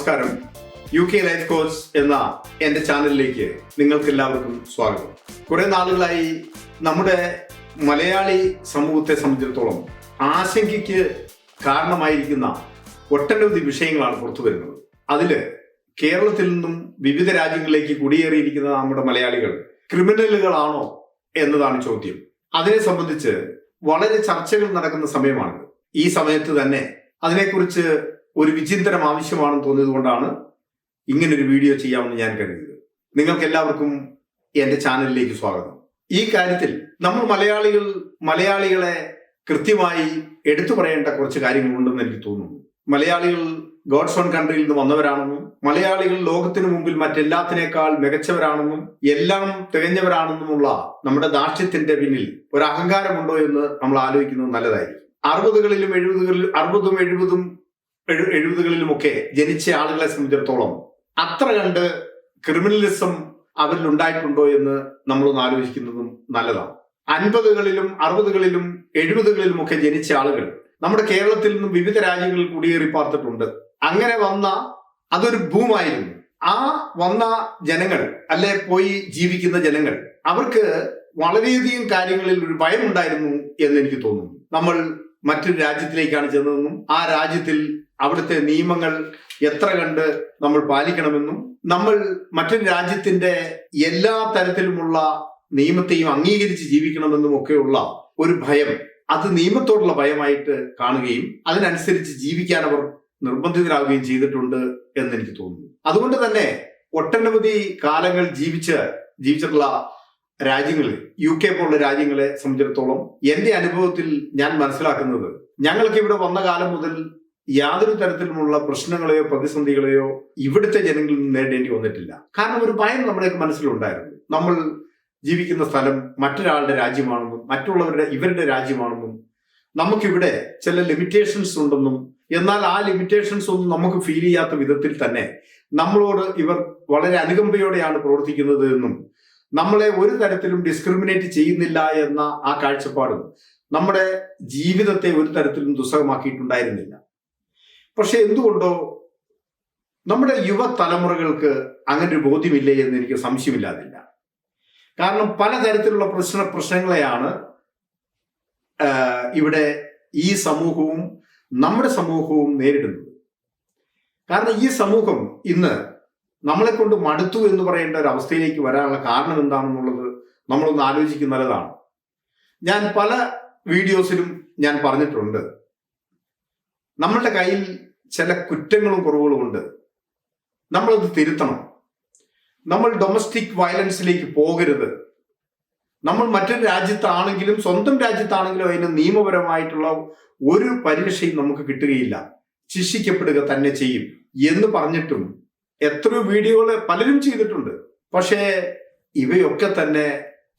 നമസ്കാരം. U K life coach എന്ന എന്റെ ചാനലിലേക്ക് നിങ്ങൾക്ക് എല്ലാവർക്കും സ്വാഗതം. കുറെ നാളുകളായി നമ്മുടെ മലയാളി സമൂഹത്തെ സംബന്ധിച്ചിടത്തോളം ആശങ്കയ്ക്ക് കാരണമായിരിക്കുന്ന ഒട്ടനവധി വിഷയങ്ങളാണ് പുറത്തു വരുന്നത്. അതിൽ കേരളത്തിൽ നിന്നും വിവിധ രാജ്യങ്ങളിലേക്ക് കുടിയേറിയിരിക്കുന്ന നമ്മുടെ മലയാളികൾ ക്രിമിനലുകളാണോ എന്നതാണ് ചോദ്യം. അതിനെ സംബന്ധിച്ച് വളരെ ചർച്ചകൾ നടക്കുന്ന സമയമാണ് ഈ സമയത്ത് തന്നെ അതിനെക്കുറിച്ച് ഒരു വിചിന്തനം ആവശ്യമാണെന്ന് തോന്നിയതുകൊണ്ടാണ് ഇങ്ങനൊരു വീഡിയോ ചെയ്യാമെന്ന് ഞാൻ കരുതിയത്. നിങ്ങൾക്ക് എല്ലാവർക്കും എന്റെ ചാനലിലേക്ക് സ്വാഗതം. ഈ കാര്യത്തിൽ നമ്മൾ മലയാളികൾ മലയാളികളെ കൃത്യമായി എടുത്തു പറയേണ്ട കുറച്ച് കാര്യങ്ങളുണ്ടെന്ന് എനിക്ക് തോന്നുന്നു. മലയാളികൾ ഗോഡ്സ് ഓൺ കൺട്രിയിൽ നിന്ന് വന്നവരാണെന്നും മലയാളികൾ ലോകത്തിനു മുമ്പിൽ മറ്റെല്ലാത്തിനേക്കാൾ മികച്ചവരാണെന്നും എല്ലാം തികഞ്ഞവരാണെന്നുമുള്ള നമ്മുടെ ദാർഷ്ട്യത്തിന്റെ പിന്നിൽ ഒരു അഹങ്കാരമുണ്ടോ എന്ന് നമ്മൾ ആലോചിക്കുന്നത് നല്ലതായിരിക്കും. അറുപതുകളിലും എഴുപതുകളിലും അറുപതും എഴുപതും എഴു- എഴുപതുകളിലുമൊക്കെ ജനിച്ച ആളുകളെ സംബന്ധിച്ചിടത്തോളം അത്ര കണ്ട് ക്രിമിനലിസം അവരിൽ ഉണ്ടായിട്ടുണ്ടോ എന്ന് നമ്മളൊന്ന് ആലോചിക്കുന്നതും നല്ലതാണ്. അൻപതുകളിലും അറുപതുകളിലും എഴുപതുകളിലും ഒക്കെ ജനിച്ച ആളുകൾ നമ്മുടെ കേരളത്തിൽ നിന്നും വിവിധ രാജ്യങ്ങളിൽ കുടിയേറി പാർത്തിട്ടുണ്ട്. അങ്ങനെ വന്ന അതൊരു ഭൂമായിരുന്നു. ആ വന്ന ജനങ്ങൾ അല്ലെ പോയി ജീവിക്കുന്ന ജനങ്ങൾ അവർക്ക് വളരെയധികം കാര്യങ്ങളിൽ ഒരു ഭയമുണ്ടായിരുന്നു എന്ന് എനിക്ക് തോന്നുന്നു. നമ്മൾ മറ്റൊരു രാജ്യത്തിലേക്കാണ് ചെന്നതെന്നും ആ രാജ്യത്തിൽ അവിടുത്തെ നിയമങ്ങൾ എത്ര കണ്ട് നമ്മൾ പാലിക്കണമെന്നും നമ്മൾ മറ്റൊരു രാജ്യത്തിന്റെ എല്ലാ തരത്തിലുമുള്ള നിയമത്തെയും അംഗീകരിച്ച് ജീവിക്കണമെന്നും ഒക്കെയുള്ള ഒരു ഭയം അത് നിയമത്തോടുള്ള ഭയമായിട്ട് കാണുകയും അതിനനുസരിച്ച് ജീവിക്കാൻ അവർ നിർബന്ധിതരാകുകയും ചെയ്തിട്ടുണ്ട് എന്ന് എനിക്ക് തോന്നുന്നു. അതുകൊണ്ട് തന്നെ ഒട്ടനവധി കാലങ്ങൾ ജീവിച്ച് ജീവിച്ചിട്ടുള്ള രാജ്യങ്ങളിൽ യു കെ പോലുള്ള രാജ്യങ്ങളെ സംബന്ധിച്ചിടത്തോളം എന്റെ അനുഭവത്തിൽ ഞാൻ മനസ്സിലാക്കുന്നത് ഞങ്ങൾക്ക് ഇവിടെ വന്ന കാലം മുതൽ യാതൊരു തരത്തിലുമുള്ള പ്രശ്നങ്ങളെയോ പ്രതിസന്ധികളെയോ ഇവിടുത്തെ ജനങ്ങളിൽ നിന്ന് നേരിടേണ്ടി വന്നിട്ടില്ല. കാരണം ഒരു ഭയം നമ്മുടെ മനസ്സിലുണ്ടായിരുന്നു. നമ്മൾ ജീവിക്കുന്ന സ്ഥലം മറ്റൊരാളുടെ രാജ്യമാണെന്നും മറ്റുള്ളവരുടെ ഇവരുടെ രാജ്യമാണെന്നും നമുക്കിവിടെ ചില ലിമിറ്റേഷൻസ് ഉണ്ടെന്നും എന്നാൽ ആ ലിമിറ്റേഷൻസ് ഒന്നും നമുക്ക് ഫീൽ ചെയ്യാത്ത വിധത്തിൽ തന്നെ നമ്മളോട് ഇവർ വളരെ അനുകമ്പയോടെയാണ് പ്രവർത്തിക്കുന്നത് എന്നും നമ്മളെ ഒരു തരത്തിലും ഡിസ്ക്രിമിനേറ്റ് ചെയ്യുന്നില്ല എന്ന ആ കാഴ്ചപ്പാടും നമ്മുടെ ജീവിതത്തെ ഒരു തരത്തിലും ദുസ്സഹമാക്കിയിട്ടുണ്ടായിരുന്നില്ല. പക്ഷെ എന്തുകൊണ്ടോ നമ്മുടെ യുവതലമുറകൾക്ക് അങ്ങനെ ഒരു ബോധ്യമില്ലേ എന്ന് എനിക്ക് സംശയമില്ലാതില്ല. കാരണം പലതരത്തിലുള്ള പ്രശ്ന പ്രശ്നങ്ങളെയാണ് ഇവിടെ ഈ സമൂഹവും നമ്മുടെ സമൂഹവും നേരിടുന്നത്. കാരണം ഈ സമൂഹം ഇന്ന് നമ്മളെ കൊണ്ട് മടുത്തു എന്ന് പറയേണ്ട ഒരു അവസ്ഥയിലേക്ക് വരാനുള്ള കാരണം എന്താണെന്നുള്ളത് നമ്മളൊന്ന് ആലോചിക്കുന്ന നല്ലതാണ്. ഞാൻ പല വീഡിയോസിലും ഞാൻ പറഞ്ഞിട്ടുണ്ട്. നമ്മളുടെ കയ്യിൽ ചില കുറ്റങ്ങളും കുറവുകളും ഉണ്ട്. നമ്മളത് തിരുത്തണം. നമ്മൾ ഡൊമസ്റ്റിക് വയലൻസിലേക്ക് പോകരുത്. നമ്മൾ മറ്റൊരു രാജ്യത്താണെങ്കിലും സ്വന്തം രാജ്യത്താണെങ്കിലും അതിന് നിയമപരമായിട്ടുള്ള ഒരു പരീക്ഷയും നമുക്ക് കിട്ടുകയില്ല. ശിക്ഷിക്കപ്പെടുക തന്നെ ചെയ്യും എന്ന് പറഞ്ഞിട്ടും എത്രയോ വീഡിയോകൾ പലരും ചെയ്തിട്ടുണ്ട്. പക്ഷേ ഇവയൊക്കെ തന്നെ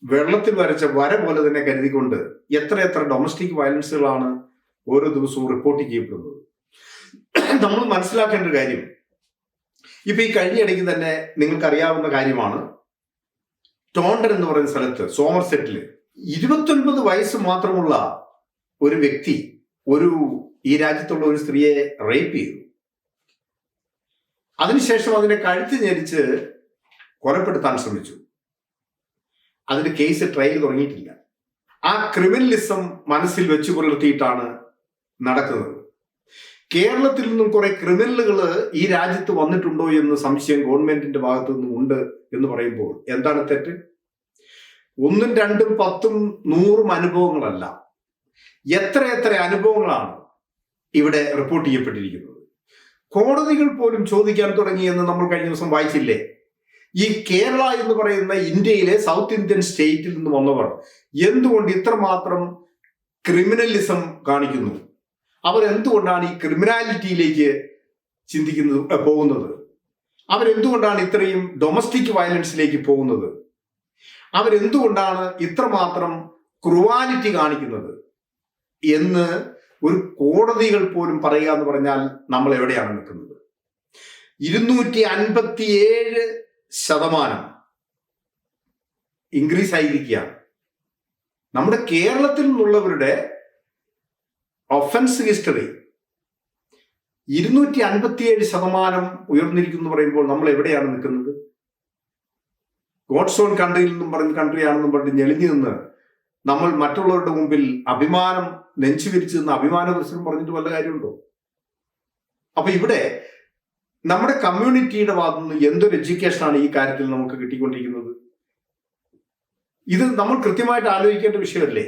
വെള്ളത്തിൽ വരച്ച വര പോലെ തന്നെ കരുതിക്കൊണ്ട് എത്ര എത്ര ഡൊമസ്റ്റിക് വയലൻസുകളാണ് ഓരോ ദിവസവും റിപ്പോർട്ട് ചെയ്യപ്പെടുന്നത്. നമ്മൾ മനസ്സിലാക്കേണ്ട ഒരു കാര്യം. ഇപ്പൊ ഈ കഴിഞ്ഞിടയ്ക്ക് തന്നെ നിങ്ങൾക്കറിയാവുന്ന കാര്യമാണ്. ടോണ്ടർ എന്ന് പറയുന്ന സ്ഥലത്ത് സോമർസെറ്റിൽ ഇരുപത്തൊൻപത് വയസ്സ് മാത്രമുള്ള ഒരു വ്യക്തി ഒരു ഈ രാജ്യത്തുള്ള ഒരു സ്ത്രീയെ റേപ്പ് ചെയ്തു. അതിനുശേഷം അതിനെ കഴുത്ത് ഞെരിച്ച് കൊലപ്പെടുത്താൻ ശ്രമിച്ചു. അതിന് കേസ് ട്രയൽ തുടങ്ങിയിട്ടില്ല. ആ ക്രിമിനലിസം മനസ്സിൽ വെച്ചു പുലർത്തിയിട്ടാണ് നടക്കുന്നത്. കേരളത്തിൽ നിന്നും കുറെ ക്രിമിനലുകൾ ഈ രാജ്യത്ത് വന്നിട്ടുണ്ടോ എന്ന് സംശയം ഗവൺമെന്റിന്റെ ഭാഗത്തു നിന്നും ഉണ്ട് എന്ന് പറയുമ്പോൾ എന്താണ് തെറ്റ്? ഒന്നും രണ്ടും പത്തും നൂറും അനുഭവങ്ങളല്ല. എത്ര എത്ര അനുഭവങ്ങളാണ് ഇവിടെ റിപ്പോർട്ട് ചെയ്യപ്പെട്ടിരിക്കുന്നത്? കോടതികൾ പോലും ചോദിക്കാൻ തുടങ്ങിയെന്ന് നമ്മൾ കഴിഞ്ഞ ദിവസം വായിച്ചില്ലേ? ഈ കേരള എന്ന് പറയുന്ന ഇന്ത്യയിലെ സൗത്ത് ഇന്ത്യൻ സ്റ്റേറ്റിൽ നിന്ന് വന്നവർ എന്തുകൊണ്ട് ഇത്രമാത്രം ക്രിമിനലിസം കാണിക്കുന്നു? അവർ എന്തുകൊണ്ടാണ് ഈ ക്രിമിനാലിറ്റിയിലേക്ക് ചിന്തിക്കുന്നത് പോകുന്നത്? അവരെന്തുകൊണ്ടാണ് ഇത്രയും ഡൊമസ്റ്റിക് വയലൻസിലേക്ക് പോകുന്നത്? അവരെന്തുകൊണ്ടാണ് ഇത്രമാത്രം ക്രുവാലിറ്റി കാണിക്കുന്നത്? എന്ന് ഒരു കോടതികൾ പോലും പറയുക എന്ന് പറഞ്ഞാൽ നമ്മൾ എവിടെയാണ് നിൽക്കുന്നത്? ഇരുന്നൂറ്റി അൻപത്തിയേഴ് ശതമാനം ഇൻക്രീസ് ആയിരിക്കുകയാണ്. നമ്മുടെ കേരളത്തിൽ നിന്നുള്ളവരുടെ ഒഫൻസ് ഹിസ്റ്ററി ഇരുന്നൂറ്റി അൻപത്തിയേഴ് ശതമാനം ഉയർന്നിരിക്കുന്നു പറയുമ്പോൾ നമ്മൾ എവിടെയാണ് നിൽക്കുന്നത്? ഗോഡ്സോൺ കൺട്രിയിൽ നിന്നും പറഞ്ഞ് കൺട്രിയാണെന്നും പറഞ്ഞ് ഞെളിഞ്ഞു നിന്ന് നമ്മൾ മറ്റുള്ളവരുടെ മുമ്പിൽ അഭിമാനം നെഞ്ചു വിരിച്ചു നിന്ന് അഭിമാന പ്രശ്നം പറഞ്ഞിട്ട് വല്ല കാര്യമുണ്ടോ? അപ്പൊ ഇവിടെ നമ്മുടെ കമ്മ്യൂണിറ്റിയുടെ ഭാഗത്തു നിന്ന് എന്തൊരു എഡ്യൂക്കേഷനാണ് ഈ കാര്യത്തിൽ നമുക്ക് കിട്ടിക്കൊണ്ടിരിക്കുന്നത്? ഇത് നമ്മൾ കൃത്യമായിട്ട് ആലോചിക്കേണ്ട വിഷയമല്ലേ?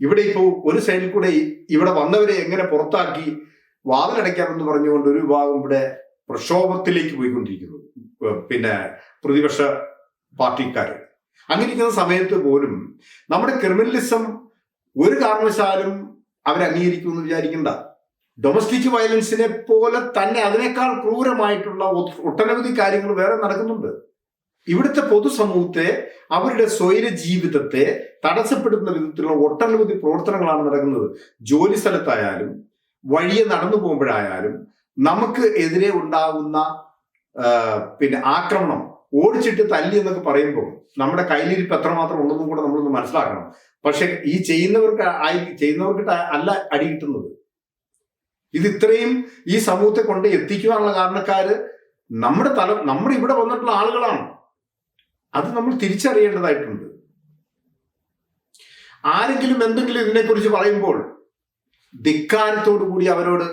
ഇവിടെ ഇപ്പോ ഒരു സൈഡിൽ കൂടെ ഇവിടെ വന്നവരെ എങ്ങനെ പുറത്താക്കി വാതിലടയ്ക്കാമെന്ന് പറഞ്ഞുകൊണ്ട് ഒരു വിഭാഗം ഇവിടെ പ്രക്ഷോഭത്തിലേക്ക് പോയിക്കൊണ്ടിരിക്കുന്നു. പിന്നെ പ്രതിപക്ഷ പാർട്ടിക്കാർ അങ്ങനെ ഇരിക്കുന്ന സമയത്ത് പോലും നമ്മുടെ ക്രിമിനലിസം ഒരു കാരണവശാലും അവരംഗീകരിക്കുമെന്ന് വിചാരിക്കണ്ട. ഡൊമസ്റ്റിക് വയലൻസിനെ പോലെ തന്നെ അതിനേക്കാൾ ക്രൂരമായിട്ടുള്ള ഒട്ടനവധി കാര്യങ്ങൾ വേറെ നടക്കുന്നുണ്ട്. ഇവിടുത്തെ പൊതുസമൂഹത്തെ അവരുടെ സ്വൈര ജീവിതത്തെ തടസ്സപ്പെടുത്തുന്ന വിധത്തിലുള്ള ഒട്ടനവധി പ്രവർത്തനങ്ങളാണ് നടക്കുന്നത്. ജോലി സ്ഥലത്തായാലും വഴിയെ നടന്നു പോകുമ്പോഴായാലും നമുക്ക് എതിരെ ഉണ്ടാകുന്ന പിന്നെ ആക്രമണം ഓടിച്ചിട്ട് തല്ലി എന്നൊക്കെ പറയുമ്പോൾ നമ്മുടെ കയ്യിലിരിപ്പ് എത്രമാത്രം ഉണ്ടെന്നും കൂടെ നമ്മളൊന്ന് മനസ്സിലാക്കണം. പക്ഷെ ഈ ചെയ്യുന്നവർക്ക് ആയി ചെയ്യുന്നവർക്ക് അല്ല അടി കിട്ടുന്നത്. ഇത് ഇത്രയും ഈ സമൂഹത്തെ കൊണ്ട് എത്തിക്കുവാനുള്ള കാരണക്കാര് നമ്മുടെ തല നമ്മുടെ ഇവിടെ വന്നിട്ടുള്ള ആളുകളാണ്. അത് നമ്മൾ തിരിച്ചറിയേണ്ടതായിട്ടുണ്ട്. ആരെങ്കിലും എന്തെങ്കിലും ഇതിനെക്കുറിച്ച് പറയുമ്പോൾ കൂടി അവരോട്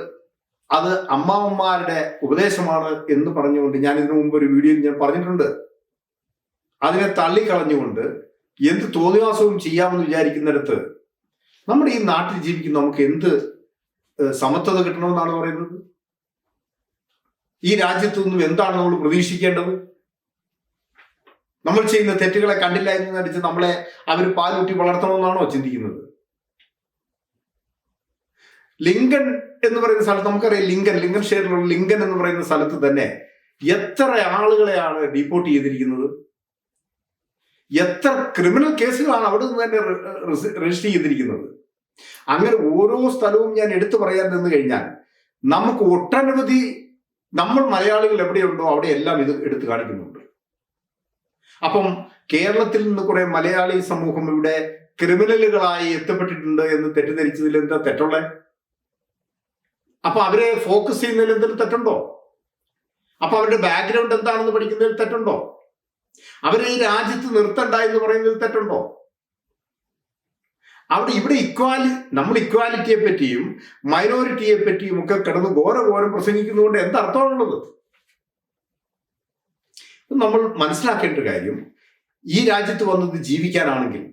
അത് അമ്മാവന്മാരുടെ ഉപദേശമാണ് എന്ന് പറഞ്ഞുകൊണ്ട് ഞാൻ ഇതിനു മുമ്പ് ഒരു വീഡിയോയിൽ ഞാൻ പറഞ്ഞിട്ടുണ്ട്. അതിനെ തള്ളിക്കളഞ്ഞുകൊണ്ട് എന്ത് തോന്നിവാസവും ചെയ്യാമെന്ന് വിചാരിക്കുന്നിടത്ത് നമ്മുടെ ഈ നാട്ടിൽ ജീവിക്കുന്ന നമുക്ക് എന്ത് സമത്വത കിട്ടണമെന്നാണ് പറയുന്നത്? ഈ രാജ്യത്തു നിന്നും എന്താണ് നമ്മൾ പ്രതീക്ഷിക്കേണ്ടത്? നമ്മൾ ചെയ്യുന്ന തെറ്റുകളെ കണ്ടില്ല എന്ന് നടിച്ച് നമ്മളെ അവർ പാലൂട്ടി വളർത്തണമെന്നാണോ ചിന്തിക്കുന്നത്? ലിങ്കൻ എന്ന് പറയുന്ന സ്ഥലത്ത് നമുക്കറിയാം ലിങ്കൻ ലിങ്കൻ ഷെയറിലുള്ള ലിങ്കൻ എന്ന് പറയുന്ന സ്ഥലത്ത് തന്നെ എത്ര ആളുകളെയാണ് ഡീപ്പോർട്ട് ചെയ്തിരിക്കുന്നത്? എത്ര ക്രിമിനൽ കേസുകളാണ് അവിടെ നിന്ന് തന്നെ രജിസ്റ്റർ ചെയ്തിരിക്കുന്നത്? അങ്ങനെ ഓരോ സ്ഥലവും ഞാൻ എടുത്തു പറയാൻ നിന്ന് കഴിഞ്ഞാൽ നമുക്ക് ഒട്ടനവധി നമ്മൾ മലയാളികൾ എവിടെയുണ്ടോ അവിടെ എല്ലാം ഇത് എടുത്തു കാണിക്കുന്നുണ്ട്. അപ്പം കേരളത്തിൽ നിന്ന് കുറെ മലയാളി സമൂഹം ഇവിടെ ക്രിമിനലുകളായി എത്തപ്പെട്ടിട്ടുണ്ട് എന്ന് തെറ്റിദ്ധരിച്ചതിൽ എന്താ തെറ്റുള്ളേ? അപ്പൊ അവരെ ഫോക്കസ് ചെയ്യുന്നതിൽ എന്തെങ്കിലും തെറ്റുണ്ടോ? അപ്പൊ അവരുടെ ബാക്ക്ഗ്രൗണ്ട് എന്താണെന്ന് പഠിക്കുന്നതിൽ തെറ്റുണ്ടോ? അവരെ ഈ രാജ്യത്ത് നിർത്തണ്ട എന്ന് പറയുന്നത് തെറ്റുണ്ടോ? അവിടെ ഇവിടെ ഇക്വാലി നമ്മൾ ഇക്വാലിറ്റിയെ പറ്റിയും മൈനോറിറ്റിയെ പറ്റിയും ഒക്കെ കിടന്ന് ഘോര ഘോരം പ്രസംഗിക്കുന്നതുകൊണ്ട് എന്തർത്ഥമാണുള്ളത് നമ്മൾ മനസ്സിലാക്കേണ്ട കാര്യം ഈ രാജ്യത്ത് വന്നത് ജീവിക്കാനാണെങ്കിൽ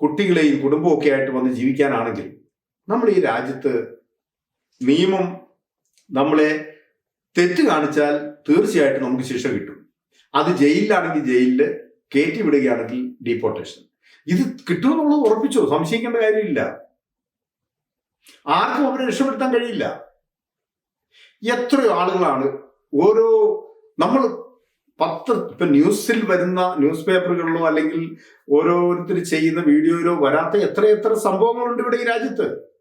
കുട്ടികളെയും കുടുംബവും ഒക്കെ ആയിട്ട് വന്ന് ജീവിക്കാനാണെങ്കിൽ നമ്മൾ ഈ രാജ്യത്ത് നിയമം നമ്മളെ തെറ്റ് കാണിച്ചാൽ തീർച്ചയായിട്ടും നമുക്ക് ശിക്ഷ കിട്ടും. അത് ജയിലിലാണെങ്കിൽ ജയിലിൽ കയറ്റി വിടുകയാണെങ്കിൽ ഡീപ്പോർട്ടേഷൻ ഇത് കിട്ടുമെന്നുള്ളത് ഉറപ്പിച്ചു? സംശയിക്കേണ്ട കാര്യമില്ല. ആർക്കും അവരെ രക്ഷപ്പെടുത്താൻ കഴിയില്ല. എത്രയോ ആളുകളാണ് ഓരോ നമ്മൾ പത്ത് ഇപ്പൊ ന്യൂസിൽ വരുന്ന ന്യൂസ് പേപ്പറുകളിലോ അല്ലെങ്കിൽ ഓരോരുത്തർ ചെയ്യുന്ന വീഡിയോയിലോ വരാത്ത എത്ര എത്ര സംഭവങ്ങളുണ്ട് ഇവിടെ ഈ രാജ്യത്ത്.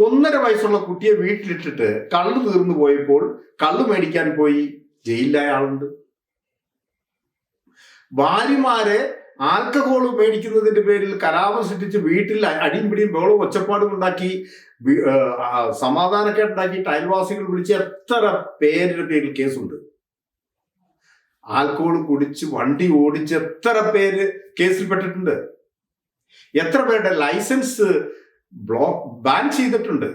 ഒന്നര വയസ്സുള്ള കുട്ടിയെ വീട്ടിലിട്ടിട്ട് കള്ളു തീർന്നു പോയപ്പോൾ കള്ളു മേടിക്കാൻ പോയി. ജയിലിലായ ആളുണ്ട്. ഭാര്യമാരെ ആൽക്കഹോൾ മേടിക്കുന്നതിന്റെ പേരിൽ കലാപം സൃഷ്ടിച്ച് വീട്ടിൽ അടിയും പിടിയും ബഹളവും ഒച്ചപ്പാടും ഉണ്ടാക്കി ആ, ആ, അയൽവാസികൾ വിളിച്ച് എത്ര പേരുടെ പേരിൽ കേസുണ്ട്? ആൽക്കഹോൾ കുടിച്ച് വണ്ടി ഓടിച്ച് എത്ര പേര് കേസിൽപ്പെട്ടിട്ടുണ്ട് എത്ര പേരുടെ ലൈസൻസ് ബ്ലോക്ക് ബാൻ ചെയ്തിട്ടുണ്ട്.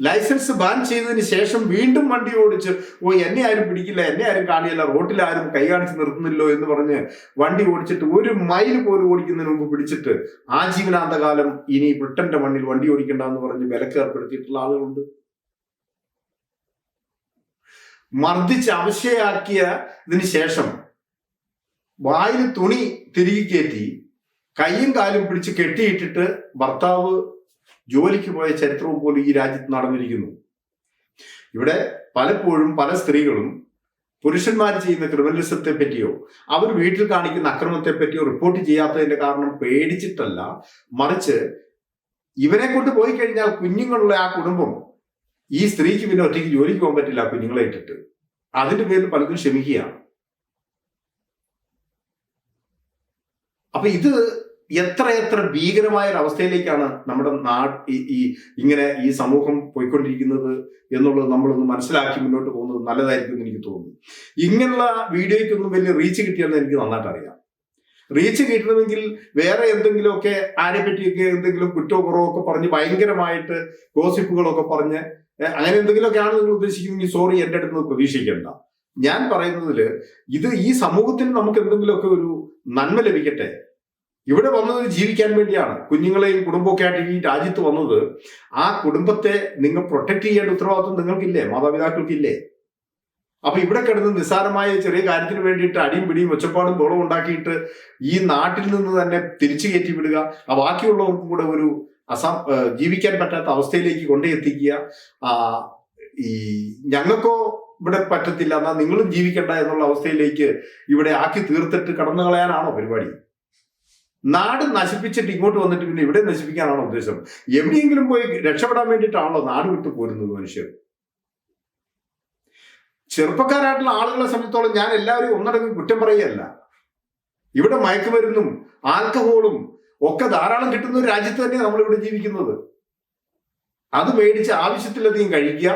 ലൈസൻസ് ബാൻ ചെയ്തതിന് ശേഷം വീണ്ടും വണ്ടി ഓടിച്ച് ഓ എന്നെ ആരും പിടിക്കില്ല എന്നെ ആരും കാണില്ല റോട്ടിൽ ആരും കൈ കാണിച്ച് നിർത്തുന്നില്ലോ എന്ന് പറഞ്ഞ് വണ്ടി ഓടിച്ചിട്ട് ഒരു മൈൽ പോലും ഓടിക്കുന്നതിന് മുമ്പ് പിടിച്ചിട്ട് ആജീവനാന്തകാലം ഇനി ബ്രിട്ടന്റെ മണ്ണിൽ വണ്ടി ഓടിക്കണ്ട എന്ന് പറഞ്ഞ് വിലക്ക് ഏർപ്പെടുത്തിയിട്ടുള്ള ആളുകളുണ്ട്. മർദ്ദിച്ച് അവശയാക്കിയതിന് ശേഷം വായിൽ തുണി തിരികെ കയറ്റി കൈയും കാലും പിടിച്ച് കെട്ടിയിട്ടിട്ട് ഭർത്താവ് ജോലിക്ക് പോയ ചരിത്രവും പോലും ഈ രാജ്യത്ത് നടന്നിരിക്കുന്നു. ഇവിടെ പലപ്പോഴും പല സ്ത്രീകളും പുരുഷന്മാർ ചെയ്യുന്ന ക്രിമിനലിസത്തെ പറ്റിയോ അവർ വീട്ടിൽ കാണിക്കുന്ന അക്രമത്തെ പറ്റിയോ റിപ്പോർട്ട് ചെയ്യാത്തതിന്റെ കാരണം പേടിച്ചിട്ടല്ല. മറിച്ച് ഇവരെ കൊണ്ട് പോയി കഴിഞ്ഞാൽ കുഞ്ഞുങ്ങളുള്ള ആ കുടുംബം ഈ സ്ത്രീക്ക് പിന്നെ ഒറ്റയ്ക്ക് ജോലിക്ക് പോകാൻ പറ്റില്ല കുഞ്ഞുങ്ങളെ ഇട്ടിട്ട്. അതിന്റെ പേരിൽ പലതും ക്ഷമിക്കുകയാണ്. അപ്പൊ ഇത് എത്രയെത്ര ഭീകരമായ ഒരു അവസ്ഥയിലേക്കാണ് നമ്മുടെ നാ ഈ- ഇങ്ങനെ ഈ സമൂഹം പോയിക്കൊണ്ടിരിക്കുന്നത് എന്നുള്ളത് നമ്മളൊന്ന് മനസ്സിലാക്കി മുന്നോട്ട് പോകുന്നത് നല്ലതായിരിക്കും എന്ന് എനിക്ക് തോന്നുന്നു. ഇങ്ങനെയുള്ള വീഡിയോയ്ക്കൊന്നും വലിയ റീച്ച് കിട്ടിയെന്ന് എനിക്ക് നന്നായിട്ട് അറിയാം. റീച്ച് കിട്ടണമെങ്കിൽ വേറെ എന്തെങ്കിലുമൊക്കെ ആരെ പറ്റിയൊക്കെ എന്തെങ്കിലും കുറ്റോ കുറവോ ഒക്കെ പറഞ്ഞ് ഭയങ്കരമായിട്ട് ഗോസിപ്പുകളൊക്കെ പറഞ്ഞ് അങ്ങനെ എന്തെങ്കിലുമൊക്കെയാണ് നിങ്ങൾ ഉദ്ദേശിക്കുന്നെങ്കിൽ സോറി എന്റെ അടുത്ത് നിന്ന് പ്രതീക്ഷിക്കേണ്ട. ഞാൻ പറയുന്നതിൽ ഇത് ഈ സമൂഹത്തിന് നമുക്ക് എന്തെങ്കിലുമൊക്കെ ഒരു നന്മ ലഭിക്കട്ടെ? ഇവിടെ വന്നത് ജീവിക്കാൻ വേണ്ടിയാണ്. കുഞ്ഞുങ്ങളെയും കുടുംബമൊക്കെ ആയിട്ട് ഈ രാജ്യത്ത് വന്നത് ആ കുടുംബത്തെ നിങ്ങൾ പ്രൊട്ടക്ട് ചെയ്യേണ്ട ഉത്തരവാദിത്വം നിങ്ങൾക്കില്ലേ? മാതാപിതാക്കൾക്കില്ലേ? അപ്പൊ ഇവിടെ കിടന്ന് നിസ്സാരമായ ചെറിയ കാര്യത്തിന് വേണ്ടിയിട്ട് അടിയും പിടിയും ഒച്ചപ്പാടും ബോളം ഉണ്ടാക്കിയിട്ട് ഈ നാട്ടിൽ നിന്ന് തന്നെ തിരിച്ചു കയറ്റി വിടുക ആ ബാക്കിയുള്ളവർക്കും കൂടെ ഒരു അസം ജീവിക്കാൻ പറ്റാത്ത അവസ്ഥയിലേക്ക് കൊണ്ടെത്തിക്കുക ആ ഈ ഞങ്ങൾക്കോ ഇവിടെ പറ്റത്തില്ല. എന്നാൽ നിങ്ങളും ജീവിക്കണ്ട എന്നുള്ള അവസ്ഥയിലേക്ക് ഇവിടെ ആക്കി തീർത്തിട്ട് കടന്നു കളയാനാണോ പരിപാടി? നാട് നശിപ്പിച്ചിട്ട് ഇങ്ങോട്ട് വന്നിട്ട് പിന്നെ ഇവിടെ നശിപ്പിക്കാനാണോ ഉദ്ദേശം? എവിടെയെങ്കിലും പോയി രക്ഷപ്പെടാൻ വേണ്ടിയിട്ടാണല്ലോ നാട് വിട്ടു പോരുന്നത് മനുഷ്യർ? ചെറുപ്പക്കാരായിട്ടുള്ള ആളുകളെ സംബന്ധിച്ചോളം ഞാൻ എല്ലാവരും ഒന്നടങ്കം കുറ്റം പറയുകയല്ല. ഇവിടെ മയക്കുമരുന്നും ആൽക്കഹോളും ഒക്കെ ധാരാളം കിട്ടുന്ന ഒരു രാജ്യത്ത് തന്നെയാണ് നമ്മളിവിടെ ജീവിക്കുന്നത്. അത് മേടിച്ച് ആവശ്യത്തിലധികം കഴിക്കുക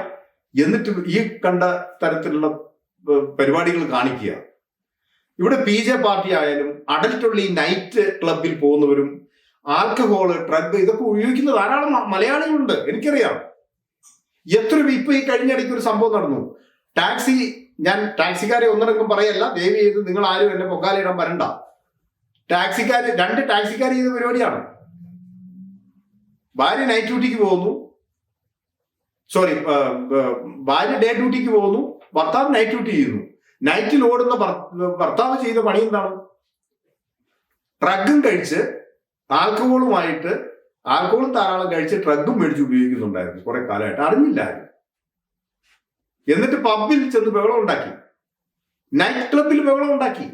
എന്നിട്ട് ഈ കണ്ട തരത്തിലുള്ള പരിപാടികൾ കാണിക്കുക. ഇവിടെ പി ജെ പാർട്ടി ആയാലും അടൽട്ടുള്ളി നൈറ്റ് ക്ലബിൽ പോകുന്നവരും ആൽക്കഹോൾ ഡ്രഗ് ഇതൊക്കെ ഉപയോഗിക്കുന്ന ധാരാളം മലയാളികളുണ്ട് എനിക്കറിയാം. എത്ര ഇപ്പൊ ഈ കഴിഞ്ഞിടയ്ക്ക് ഒരു സംഭവം നടന്നു. ടാക്സി ഞാൻ ടാക്സിക്കാരെ ഒന്നിടങ്കം പറയല്ല ദയവ് ചെയ്ത് നിങ്ങൾ ആരും എന്നെ പൊക്കാലയിടാൻ വരണ്ട. ടാക്സിക്കാർ രണ്ട് ടാക്സിക്കാർ ചെയ്ത പരിപാടിയാണ്. ഭാര്യ നൈറ്റ് ഡ്യൂട്ടിക്ക് പോകുന്നു. സോറി ഭാര്യ ഡേ ഡ്യൂട്ടിക്ക് പോകുന്നു. ഭർത്താവ് നൈറ്റ് ഡ്യൂട്ടി ചെയ്യുന്നു. നൈറ്റിൽ ഓടുന്ന ഭർത്താവ് ചെയ്ത പണി എന്താണ്? ഡ്രഗും കഴിച്ച് ആൽക്കഹോളുമായിട്ട് ആൽക്കഹോൾ ധാരാളം കഴിച്ച് ഡ്രഗും മേടിച്ച് ഉപയോഗിക്കുന്നുണ്ടായിരുന്നു കുറെ കാലമായിട്ട്. അറിഞ്ഞില്ലായിരുന്നു. എന്നിട്ട് പബ്ബിൽ ചെന്ന് ബഹളം ഉണ്ടാക്കി. നൈറ്റ് ക്ലബിൽ ബഹളം ഉണ്ടാക്കി.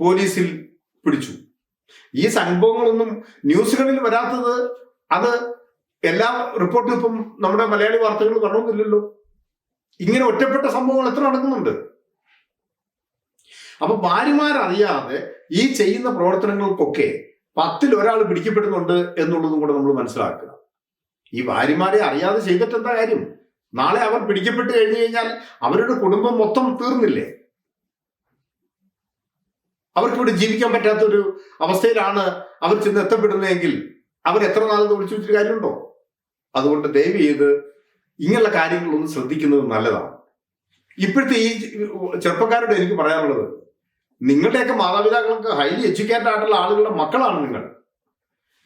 പോലീസിൽ പിടിച്ചു. ഈ സംഭവങ്ങളൊന്നും ന്യൂസുകളിൽ വരാത്തത് അത് എല്ലാ റിപ്പോർട്ടും ഇപ്പം നമ്മുടെ മലയാളി വാർത്തകൾ പറയണമെന്നില്ലല്ലോ ഇങ്ങനെ ഒറ്റപ്പെട്ട സംഭവങ്ങൾ എത്ര നടക്കുന്നുണ്ട്? അപ്പൊ ഭാര്യമാരറിയാതെ ഈ ചെയ്യുന്ന പ്രവർത്തനങ്ങൾക്കൊക്കെ പത്തിൽ ഒരാൾ പിടിക്കപ്പെടുന്നുണ്ട് എന്നുള്ളതും കൂടെ നമ്മൾ മനസ്സിലാക്കുക. ഈ ഭാര്യമാരെ അറിയാതെ ചെയ്തിട്ട് എന്താ കാര്യം? നാളെ അവർ പിടിക്കപ്പെട്ട് കഴിഞ്ഞു കഴിഞ്ഞാൽ അവരുടെ കുടുംബം മൊത്തം തീർന്നില്ലേ? അവർക്കിവിടെ ജീവിക്കാൻ പറ്റാത്തൊരു അവസ്ഥയിലാണ് അവർ ചെന്ന് എത്തപ്പെടുന്നതെങ്കിൽ അവർ എത്ര നാൾ വിളിച്ചു വെച്ചിട്ട് കാര്യമുണ്ടോ? അതുകൊണ്ട് ദയവ് ചെയ്ത് ഇങ്ങനെയുള്ള കാര്യങ്ങളൊന്നും ശ്രദ്ധിക്കുന്നത് നല്ലതാണ്. ഇപ്പോഴത്തെ ഈ ചെറുപ്പക്കാരോട് എനിക്ക് പറയാനുള്ളത് നിങ്ങളുടെയൊക്കെ മാതാപിതാക്കൾക്ക് ഹൈലി എഡ്യൂക്കേറ്റഡ് ആയിട്ടുള്ള ആളുകളുടെ മക്കളാണ് നിങ്ങൾ.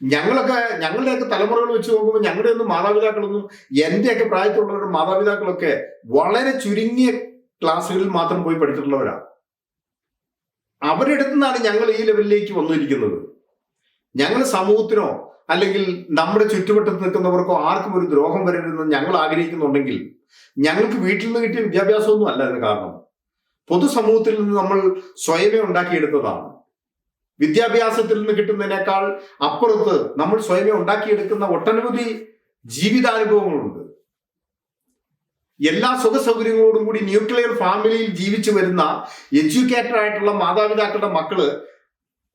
ഞങ്ങളൊക്കെ ഞങ്ങളുടെയൊക്കെ തലമുറകൾ വെച്ച് നോക്കുമ്പോൾ ഞങ്ങളുടെ ഒന്നും മാതാപിതാക്കളൊന്നും എന്റെയൊക്കെ പ്രായത്തിലുള്ളവരുടെ മാതാപിതാക്കളൊക്കെ വളരെ ചുരുങ്ങിയ ക്ലാസ്സുകളിൽ മാത്രം പോയി പഠിച്ചിട്ടുള്ളവരാണ് അവരുടെ നിന്നാണ് ഞങ്ങൾ ഈ ലെവലിലേക്ക് വന്നിരിക്കുന്നത്. ഞങ്ങൾ സമൂഹത്തിനോ അല്ലെങ്കിൽ നമ്മുടെ ചുറ്റുവട്ടത്ത് നിൽക്കുന്നവർക്കോ ആർക്കും ഒരു ദ്രോഹം വരരുതെന്ന് ഞങ്ങൾ ആഗ്രഹിക്കുന്നുണ്ടെങ്കിൽ ഞങ്ങൾക്ക് വീട്ടിൽ നിന്ന് കിട്ടിയ വിദ്യാഭ്യാസമൊന്നും അല്ല അതിന് കാരണം. പൊതുസമൂഹത്തിൽ നിന്ന് നമ്മൾ സ്വയമേ ഉണ്ടാക്കിയെടുത്തതാണ്. വിദ്യാഭ്യാസത്തിൽ നിന്ന് കിട്ടുന്നതിനേക്കാൾ അപ്പുറത്ത് നമ്മൾ സ്വയമേ ഉണ്ടാക്കിയെടുക്കുന്ന ഒട്ടനവധി ജീവിതാനുഭവങ്ങളുണ്ട്. എല്ലാ സുഖ സൗകര്യങ്ങളോടും കൂടി ന്യൂക്ലിയർ ഫാമിലിയിൽ ജീവിച്ചു വരുന്ന എഡ്യൂക്കേറ്റഡ് ആയിട്ടുള്ള മാതാപിതാക്കളുടെ മക്കൾ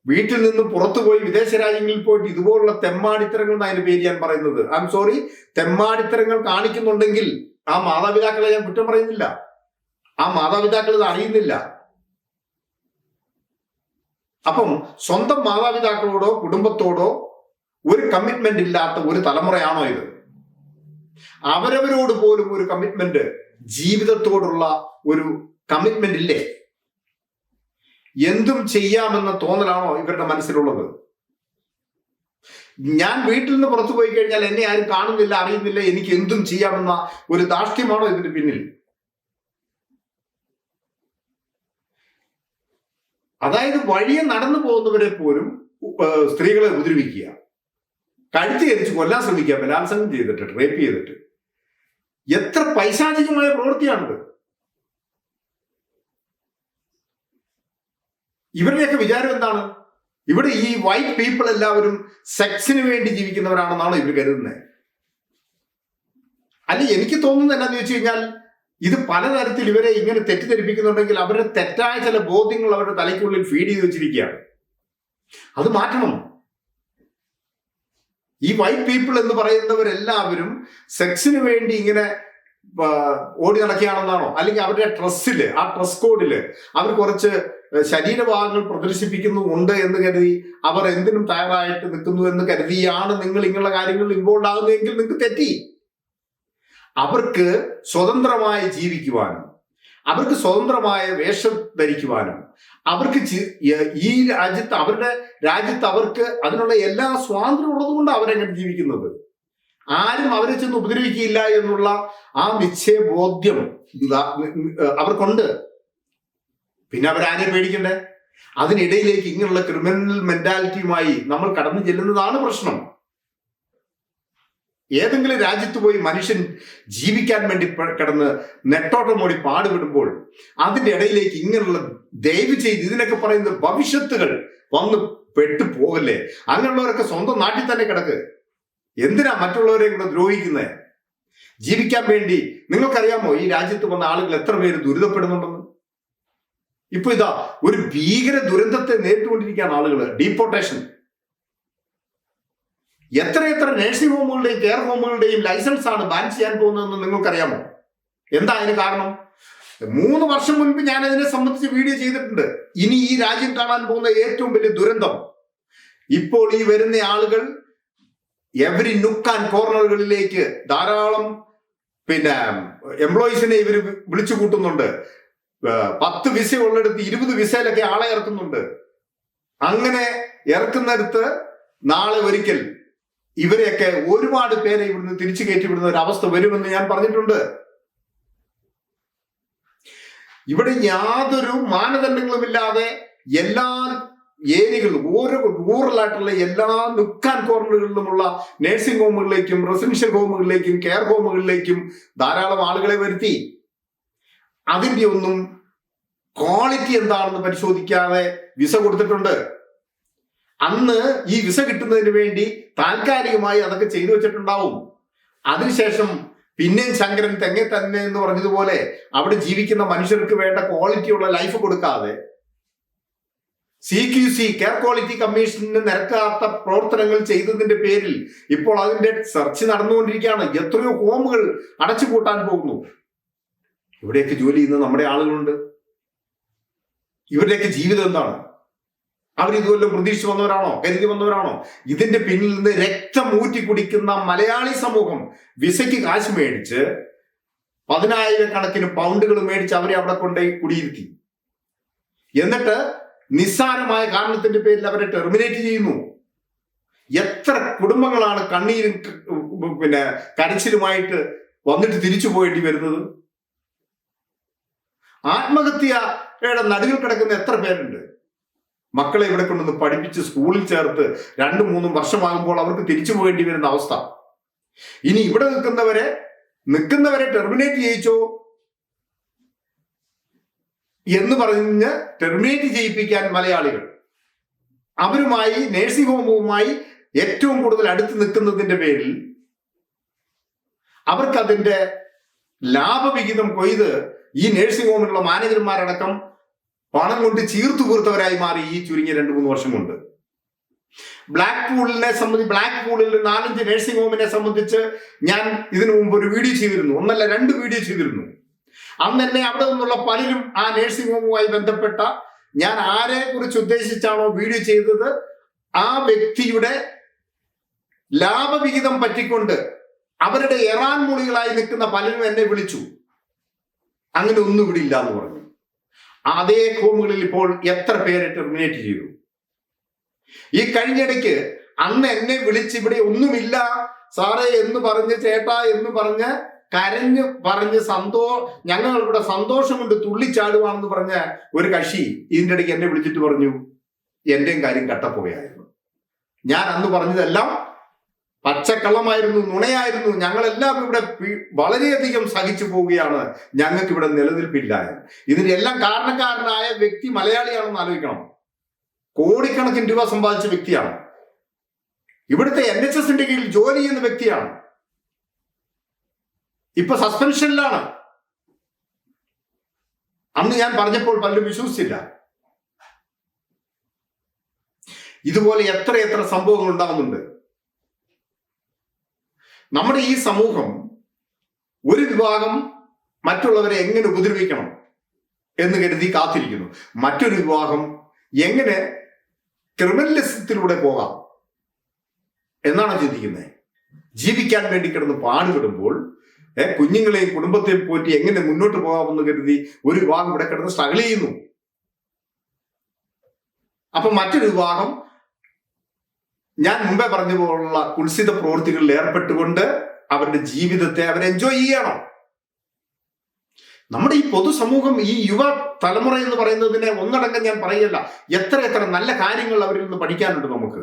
വീട്ടിൽ നിന്നും പുറത്തു പോയി വിദേശ രാജ്യങ്ങളിൽ പോയിട്ട് ഇതുപോലുള്ള തെമ്മാടിത്തരങ്ങൾ എന്നാണ് അതിന്റെ പേര് ഞാൻ പറയുന്നത്. ഐ എം സോറി തെമ്മാടിത്തരങ്ങൾ കാണിക്കുന്നുണ്ടെങ്കിൽ ആ മാതാപിതാക്കളെ ഞാൻ കുറ്റം പറയുന്നില്ല. ആ മാതാപിതാക്കൾ ഇത് അറിയുന്നില്ല. അപ്പം സ്വന്തം മാതാപിതാക്കളോടോ കുടുംബത്തോടോ ഒരു കമ്മിറ്റ്മെന്റ് ഇല്ലാത്ത ഒരു തലമുറയാണോ ഇത്? അവരവരോട് പോലും ഒരു കമ്മിറ്റ്മെന്റ് ജീവിതത്തോടുള്ള ഒരു കമ്മിറ്റ്മെന്റ് ഇല്ലേ? എന്തും ചെയ്യാമെന്ന തോന്നലാണോ ഇവരുടെ മനസ്സിലുള്ളത്? ഞാൻ വീട്ടിൽ നിന്ന് പുറത്തു പോയി കഴിഞ്ഞാൽ എന്നെ ആരും കാണുന്നില്ല അറിയുന്നില്ല എനിക്ക് എന്തും ചെയ്യാമെന്ന ഒരു ധാർഷ്ട്യമാണോ ഇതിന് പിന്നിൽ? അതായത് വഴിയെ നടന്നു പോകുന്നവരെ പോലും സ്ത്രീകളെ ഉപദ്രവിക്കുക. കഴുത്തി എരിച്ച് കൊല്ലാൻ ശ്രമിക്കുക. ബലാത്സംഗം ചെയ്തിട്ട് റേപ്പ് ചെയ്തിട്ട്. എത്ര പൈശാചികമായ പ്രവൃത്തിയാണിത്. ഇവരുടെയൊക്കെ വിചാരം എന്താണ്? ഇവിടെ ഈ വൈറ്റ് പീപ്പിൾ എല്ലാവരും സെക്സിന് വേണ്ടി ജീവിക്കുന്നവരാണെന്നാണ് ഇവർ കരുതുന്നത് അല്ല എനിക്ക് തോന്നുന്നത് എന്നാന്ന് ചോദിച്ചു കഴിഞ്ഞാൽ ഇത് പലതരത്തിൽ ഇവരെ ഇങ്ങനെ തെറ്റിദ്ധരിപ്പിക്കുന്നുണ്ടെങ്കിൽ അവരുടെ തെറ്റായ ചില ബോധ്യങ്ങൾ അവരുടെ തലയ്ക്കുള്ളിൽ ഫീഡ് ചെയ്ത് വെച്ചിരിക്കുകയാണ്. അത് മാറ്റണം. ഈ വൈറ്റ് പീപ്പിൾ എന്ന് പറയുന്നവരെല്ലാവരും സെക്സിന് വേണ്ടി ഇങ്ങനെ ഓടി നടക്കുകയാണെന്നാണോ? അല്ലെങ്കിൽ അവരുടെ ഡ്രസ്സിൽ ആ ഡ്രസ് കോഡിൽ അവർ കുറച്ച് ശരീരഭാഗങ്ങൾ പ്രദർശിപ്പിക്കുന്നുണ്ട് എന്ന് കരുതി അവർ എന്തിനും തയ്യാറായിട്ട് നിൽക്കുന്നു എന്ന് കരുതിയാണ് നിങ്ങൾ ഇങ്ങനെയുള്ള കാര്യങ്ങളിൽ ഇൻവോൾവ് ആകുന്നതെങ്കിൽ നിങ്ങൾക്ക് തെറ്റി. അവർക്ക് സ്വതന്ത്രമായി ജീവിക്കുവാനും അവർക്ക് സ്വതന്ത്രമായ വേഷം ധരിക്കുവാനും അവർക്ക് ഈ രാജ്യത്ത് അവരുടെ രാജ്യത്ത് അവർക്ക് അതിനുള്ള എല്ലാ സ്വാതന്ത്ര്യം ഉള്ളതുകൊണ്ട് അവരങ്ങനെ ജീവിക്കുന്നത്. ആരും അവരെ ചെന്ന് ഉപദ്രവിക്കില്ല എന്നുള്ള ആ നിശ്ചയബോധ്യം ബോധ്യം അവർക്കുണ്ട്. പിന്നെ അവരാരെ പേടിക്കണ്ടേ? അതിനിടയിലേക്ക് ഇങ്ങനെയുള്ള ക്രിമിനൽ മെന്റാലിറ്റിയുമായി നമ്മൾ കടന്നു ചെല്ലുന്നതാണ് പ്രശ്നം. ഏതെങ്കിലും രാജ്യത്ത് പോയി മനുഷ്യൻ ജീവിക്കാൻ വേണ്ടി കിടന്ന് നെട്ടോട്ടം മോടി പാടുപെടുമ്പോൾ അതിന്റെ ഇടയിലേക്ക് ഇങ്ങനെയുള്ള ദയവ് ചെയ്ത് ഇതിനൊക്കെ പറയുന്ന ഭവിഷ്യത്തുകൾ വന്ന് പെട്ടു പോകല്ലേ? അങ്ങനെയുള്ളവരൊക്കെ സ്വന്തം നാട്ടിൽ തന്നെ കിടക്ക്. എന്തിനാ മറ്റുള്ളവരെ കൂടെ ദ്രോഹിക്കുന്നത് ജീവിക്കാൻ വേണ്ടി നിങ്ങൾക്കറിയാമോ ഈ രാജ്യത്ത് വന്ന ആളുകൾ എത്ര പേര് ദുരിതപ്പെടുന്നുണ്ടെന്ന്? ഇപ്പൊ ഇതാ ഒരു ഭീകര ദുരന്തത്തെ നേരിട്ടുകൊണ്ടിരിക്കുകയാണ് ആളുകൾ ഡീപ്പോർട്ടേഷൻ എത്രയെത്ര നഴ്സിംഗ് ഹോമുകളുടെയും കെയർ ഹോമുകളുടെയും ലൈസൻസ് ആണ് ബാൻ ചെയ്യാൻ പോകുന്നതെന്ന് നിങ്ങൾക്കറിയാമോ? എന്താ അതിന് കാരണം? മൂന്ന് വർഷം മുൻപ് ഞാൻ അതിനെ സംബന്ധിച്ച് വീഡിയോ ചെയ്തിട്ടുണ്ട്. ഇനി ഈ രാജ്യം കാണാൻ പോകുന്ന ഏറ്റവും വലിയ ദുരന്തം. ഇപ്പോൾ ഈ വരുന്ന ആളുകൾ എവരി നുക്ക് ആൻഡ് കോർണറുകളിലേക്ക് ധാരാളം പിന്നെ എംപ്ലോയീസിനെ ഇവർ വിളിച്ചു കൂട്ടുന്നുണ്ട്. പത്ത് വിസ ഉള്ളിടത്ത് ഇരുപത് വിസയിലൊക്കെ ആളെ ഇറക്കുന്നുണ്ട്. അങ്ങനെ ഇറക്കുന്നിടത്ത് നാളെ ഒരിക്കൽ ഇവരെയൊക്കെ ഒരുപാട് പേരെ ഇവിടുന്ന് തിരിച്ചു കയറ്റിവിടുന്ന ഒരു അവസ്ഥ വരുമെന്ന് ഞാൻ പറഞ്ഞിട്ടുണ്ട്. ഇവിടെ യാതൊരു മാനദണ്ഡങ്ങളും ഇല്ലാതെ എല്ലാ ഏരിയകളിലും ഓരോ റൂറലായിട്ടുള്ള എല്ലാ നുക്കാൻ കോർണറുകളിലുമുള്ള നഴ്സിംഗ് ഹോമുകളിലേക്കും റെസിഡൻഷ്യൽ ഹോമുകളിലേക്കും കെയർ ഹോമുകളിലേക്കും ധാരാളം ആളുകളെ വരുത്തി. അതിന്റെ ഒന്നും ക്വാളിറ്റി എന്താണെന്ന് പരിശോധിക്കാതെ വിസ കൊടുത്തിട്ടുണ്ട്. അന്ന് ഈ വിസ കിട്ടുന്നതിന് വേണ്ടി താൽക്കാലികമായി അതൊക്കെ ചെയ്തു വെച്ചിട്ടുണ്ടാവും. അതിനുശേഷം പിന്നെയും ശങ്കരൻ തെങ്ങെ തന്നെ എന്ന് പറഞ്ഞതുപോലെ അവിടെ ജീവിക്കുന്ന മനുഷ്യർക്ക് വേണ്ട ക്വാളിറ്റിയുള്ള ലൈഫ് കൊടുക്കാതെ C Q C care quality commission നിരക്കാത്ത പ്രവർത്തനങ്ങൾ ചെയ്തതിന്റെ പേരിൽ ഇപ്പോൾ അതിന്റെ സെർച്ച് നടന്നുകൊണ്ടിരിക്കുകയാണ്. എത്രയോ ഹോമുകൾ അടച്ചു പൂട്ടാൻ പോകുന്നു. ഇവിടെയൊക്കെ ജോലി ചെയ്യുന്ന നമ്മുടെ ആളുകളുണ്ട്. ഇവരുടെയൊക്കെ ജീവിതം എന്താണ്? അവർ ഇതുവല്ലം പ്രതീക്ഷിച്ച് വന്നവരാണോ? കരുതി വന്നവരാണോ? ഇതിന്റെ പിന്നിൽ നിന്ന് രക്തം ഊറ്റി കുടിക്കുന്ന മലയാളി സമൂഹം വിസയ്ക്ക് കാശ് മേടിച്ച് പതിനായിരക്കണക്കിന് പൗണ്ടുകൾ മേടിച്ച് അവരെ അവിടെ കൊണ്ടുപോയി കുടിയിരുത്തി. എന്നിട്ട് നിസ്സാരമായ കാരണത്തിന്റെ പേരിൽ അവരെ ടെർമിനേറ്റ് ചെയ്യുന്നു. എത്ര കുടുംബങ്ങളാണ് കണ്ണീരും പിന്നെ കരച്ചിലുമായിട്ട് വന്നിട്ട് തിരിച്ചു പോയേണ്ടി വരുന്നത്? ആത്മഹത്യയുടെ നടുവിൽ കിടക്കുന്ന എത്ര പേരുണ്ട്? മക്കളെ ഇവിടെ കൊണ്ടുവന്ന് പഠിപ്പിച്ച് സ്കൂളിൽ ചേർത്ത് രണ്ടും മൂന്നും വർഷമാകുമ്പോൾ അവർക്ക് തിരിച്ചു പോകേണ്ടി വരുന്ന അവസ്ഥ. ഇനി ഇവിടെ നിൽക്കുന്നവരെ നിൽക്കുന്നവരെ ടെർമിനേറ്റ് ചെയ്യിച്ചോ? എന്ന് പറഞ്ഞ് ടെർമിനേറ്റ് ചെയ്യിപ്പിക്കാൻ മലയാളികൾ. അവരുമായി നേഴ്സിംഗ് ഹോമുമായി ഏറ്റവും കൂടുതൽ അടുത്ത് നിൽക്കുന്നതിന്റെ പേരിൽ അവർക്കതിന്റെ ലാഭവിഹിതം കൊയ്ത് ഈ നേഴ്സിംഗ് ഹോമിലുള്ള മാനേജർമാരടക്കം പണം കൊണ്ട് ചീർത്തു കൂർത്തവരായി മാറി ഈ ചുരുങ്ങിയ രണ്ട് മൂന്ന് വർഷം കൊണ്ട് ബ്ലാക്ക് പൂളിനെ സംബന്ധിച്ച് ബ്ലാക്ക് പൂളിൽ നാലഞ്ച് നഴ്സിംഗ് ഹോമിനെ സംബന്ധിച്ച് ഞാൻ ഇതിനു മുമ്പ് ഒരു വീഡിയോ ചെയ്തിരുന്നു. ഒന്നല്ല രണ്ട് വീഡിയോ ചെയ്തിരുന്നു. അന്ന് തന്നെ അവിടെ നിന്നുള്ള പലരും ആ നഴ്സിംഗ് ഹോമുമായി ബന്ധപ്പെട്ട ഞാൻ ആരെ കുറിച്ച് ഉദ്ദേശിച്ചാണോ വീഡിയോ ചെയ്തത്? ആ വ്യക്തിയുടെ ലാഭവിഹിതം പറ്റിക്കൊണ്ട് അവരുടെ എറാൻ മുളികളായി നിൽക്കുന്ന പലരും എന്നെ വിളിച്ചു. അങ്ങനെ ഒന്നും ഇവിടെ ഇല്ല എന്ന് പറഞ്ഞു. അതേ ഹോമുകളിൽ ഇപ്പോൾ എത്ര പേരെ ടെർമിനേറ്റ് ചെയ്തു? ഈ കഴിഞ്ഞിടയ്ക്ക് അന്ന് എന്നെ വിളിച്ച് ഇവിടെ ഒന്നുമില്ല. സാറേ എന്ന് പറഞ്ഞ് ചേട്ടാ എന്ന് പറഞ്ഞ് കരഞ്ഞ് പറഞ്ഞ് സന്തോ ഞങ്ങൾ ഇവിടെ സന്തോഷം കൊണ്ട് തുള്ളിച്ചാടുവാണെന്ന് പറഞ്ഞ ഒരു കക്ഷി ഇതിന്റെ ഇടയ്ക്ക് എന്നെ വിളിച്ചിട്ട് പറഞ്ഞു എന്റെയും കാര്യം കട്ടപ്പോയായിരുന്നു. ഞാൻ അന്ന് പറഞ്ഞതെല്ലാം പച്ചക്കള്ളമായിരുന്നു നുണയായിരുന്നു. ഞങ്ങളെല്ലാം ഇവിടെ വളരെയധികം സഹിച്ചു പോവുകയാണ്. ഞങ്ങൾക്ക് ഇവിടെ നിലനിൽപ്പില്ല ഇതിനെല്ലാം കാരണക്കാരനായ വ്യക്തി മലയാളിയാണെന്ന് ആലോചിക്കണം. കോടിക്കണക്കിന് രൂപ സമ്പാദിച്ച വ്യക്തിയാണ്. ഇവിടുത്തെ എൻ എച്ച് എസിന്റെ കീഴിൽ ജോലി ചെയ്യുന്ന വ്യക്തിയാണ്. ഇപ്പൊ സസ്പെൻഷനിലാണ് അന്ന് ഞാൻ പറഞ്ഞപ്പോൾ പലരും വിശ്വസിച്ചില്ല. ഇതുപോലെ എത്ര എത്ര സംഭവങ്ങൾ ഉണ്ടാകുന്നുണ്ട് നമ്മുടെ ഈ സമൂഹം ഒരു വിഭാഗം മറ്റുള്ളവരെ എങ്ങനെ ഉപദ്രവിക്കണം എന്ന് കരുതി കാത്തിരിക്കുന്നു. മറ്റൊരു വിഭാഗം എങ്ങനെ ക്രിമിനലിസത്തിലൂടെ പോകാം എന്നാണ് ചിന്തിക്കുന്നത്. ജീവിക്കാൻ വേണ്ടി കിടന്ന് പാടുപെടുമ്പോൾ കുഞ്ഞുങ്ങളെയും കുടുംബത്തെയും പോറ്റി എങ്ങനെ മുന്നോട്ട് പോകാമെന്ന് കരുതി ഒരു വിഭാഗം ഇവിടെ കിടന്ന് സ്ട്രഗിൾ ചെയ്യുന്നു. അപ്പൊ മറ്റൊരു വിഭാഗം ഞാൻ മുമ്പേ പറഞ്ഞ പോലുള്ള കുൽസിത പ്രവൃത്തികളിൽ ഏർപ്പെട്ടുകൊണ്ട് അവരുടെ ജീവിതത്തെ അവർ എൻജോയ് ചെയ്യണം. നമ്മുടെ ഈ പൊതുസമൂഹം ഈ യുവ തലമുറ എന്ന് പറയുന്നതിനെ ഒന്നടങ്കം ഞാൻ പറയല്ല എത്ര എത്ര നല്ല കാര്യങ്ങൾ അവരിൽ നിന്ന് പഠിക്കാനുണ്ട് നമുക്ക്.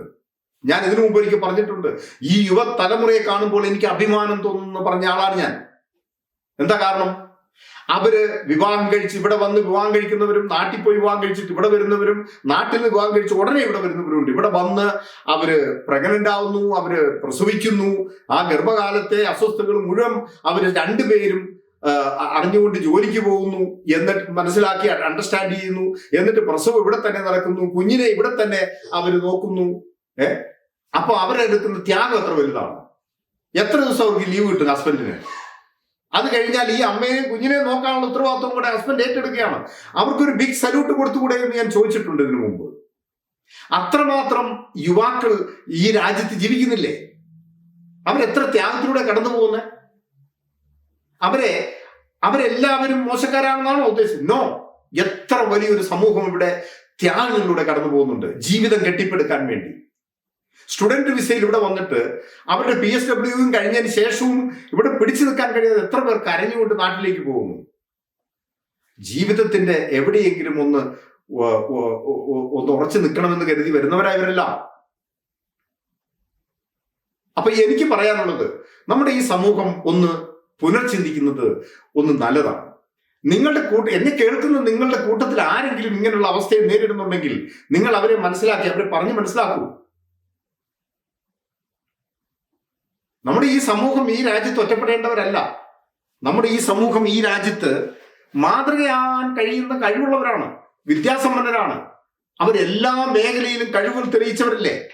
ഞാൻ ഇതിനു മുമ്പ് എനിക്ക് പറഞ്ഞിട്ടുണ്ട്. ഈ യുവ തലമുറയെ കാണുമ്പോൾ എനിക്ക് അഭിമാനം തോന്നുന്നു പറഞ്ഞ ആളാണ് ഞാൻ. എന്താ കാരണം? അവർ വിവാഹം കഴിച്ച് ഇവിടെ വന്ന് വിവാഹം കഴിക്കുന്നവരും നാട്ടിൽ പോയി വിവാഹം കഴിച്ചിട്ട് ഇവിടെ വരുന്നവരും നാട്ടിൽ നിന്ന് വിവാഹം കഴിച്ച് ഉടനെ ഇവിടെ വരുന്നവരുണ്ട് ഇവിടെ വന്ന് അവർ പ്രഗ്നന്റ് ആവുന്നു അവർ പ്രസവിക്കുന്നു. ആ ഗർഭകാലത്തെ അസ്വസ്ഥതകൾ മുഴുവൻ അവർ രണ്ടുപേരും അറിഞ്ഞുകൊണ്ട് ജോലിക്ക് പോകുന്നു. എന്നിട്ട് മനസ്സിലാക്കി അണ്ടർസ്റ്റാൻഡ് ചെയ്യുന്നു. എന്നിട്ട് പ്രസവം ഇവിടെ തന്നെ നടക്കുന്നു. കുഞ്ഞിനെ ഇവിടെ തന്നെ അവർ നോക്കുന്നു. ഏഹ് അപ്പൊ അവരെടുക്കുന്ന ത്യാഗം എത്ര വലുതാണ്? എത്ര ദിവസം അവർക്ക് ലീവ് കിട്ടും ഹസ്ബൻഡിന് അത് കഴിഞ്ഞാൽ ഈ അമ്മയെയും കുഞ്ഞിനെയും നോക്കാനുള്ള ഉത്തരവാദിത്വം കൂടെ ഹസ്ബൻഡ് ഏറ്റെടുക്കുകയാണ്. അവർക്കൊരു ബിഗ് സല്യൂട്ട് കൊടുത്തുകൂടെ എന്ന് ഞാൻ ചോദിച്ചിട്ടുണ്ട് ഇതിനു മുമ്പ്. അത്രമാത്രം യുവാക്കൾ ഈ രാജ്യത്ത് ജീവിക്കുന്നില്ലേ? അവരെത്ര ത്യാഗത്തിലൂടെ കടന്നു പോകുന്നത് അവരെ അവരെല്ലാവരും മോശക്കാരാണെന്നാണോ ഉദ്ദേശം നോ എത്ര വലിയൊരു സമൂഹം ഇവിടെ ത്യാഗങ്ങളിലൂടെ കടന്നു പോകുന്നുണ്ട്. ജീവിതം കെട്ടിപ്പടുക്കാൻ വേണ്ടി. സ്റ്റുഡന്റ് വിസയിൽ ഇവിടെ വന്നിട്ട് അവരുടെ പി എസ് ഡബ്ല്യുവും കഴിഞ്ഞതിന് ശേഷവും ഇവിടെ പിടിച്ചു നിൽക്കാൻ കഴിയാതെ എത്ര പേർ കരഞ്ഞുകൊണ്ട് നാട്ടിലേക്ക് പോകുന്നു? ജീവിതത്തിന്റെ എവിടെയെങ്കിലും ഒന്ന് ഒന്ന് ഉറച്ചു നിൽക്കണമെന്ന് കരുതി വരുന്നവരായവരെല്ലാം. അപ്പൊ എനിക്ക് പറയാനുള്ളത് നമ്മുടെ ഈ സമൂഹം ഒന്ന് പുനർചിന്തിക്കുന്നത് ഒന്ന് നല്ലതാണ്. നിങ്ങളുടെ കൂട്ട എന്നെ കേൾക്കുന്ന നിങ്ങളുടെ കൂട്ടത്തിൽ ആരെങ്കിലും ഇങ്ങനെയുള്ള അവസ്ഥയെ നേരിടുന്നുണ്ടെങ്കിൽ നിങ്ങൾ അവരെ മനസ്സിലാക്കി അവരെ പറഞ്ഞു മനസ്സിലാക്കൂ. നമ്മുടെ ഈ സമൂഹം ഈ രാജ്യത്ത് ഒറ്റപ്പെടേണ്ടവരല്ല. നമ്മുടെ ഈ സമൂഹം ഈ രാജ്യത്ത് മാതൃകയാകാൻ കഴിയുന്ന കഴിവുള്ളവരാണ് വിദ്യാസമ്പന്നരാണ്. അവരെല്ലാ മേഖലയിലും കഴിവ് തെളിയിച്ചവരല്ലേ?